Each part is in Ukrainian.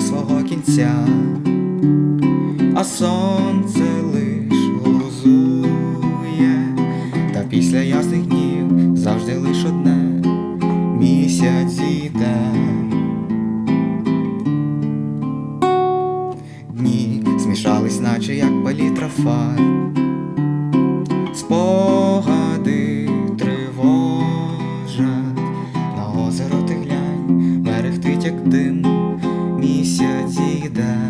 досягти свого кінця, а сонце лиш глузує, та після ясних днів завжди лиш одне. Місяць іде. Дні змішались, наче як палітра фар. Місяць іде.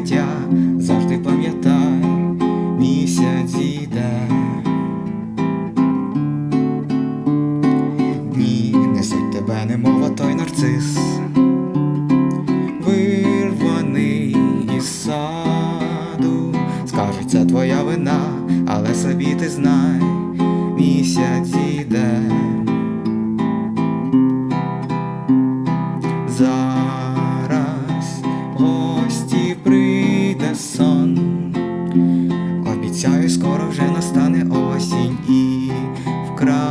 Дитя, завжди пам'ятай, місяць іде. Дні несуть тебе, немова той нарцис, вирваний із саду, скажуть, це твоя вина, але собі ти знай, місяць іде. Обіцяю, скоро вже настане осінь і вкрай.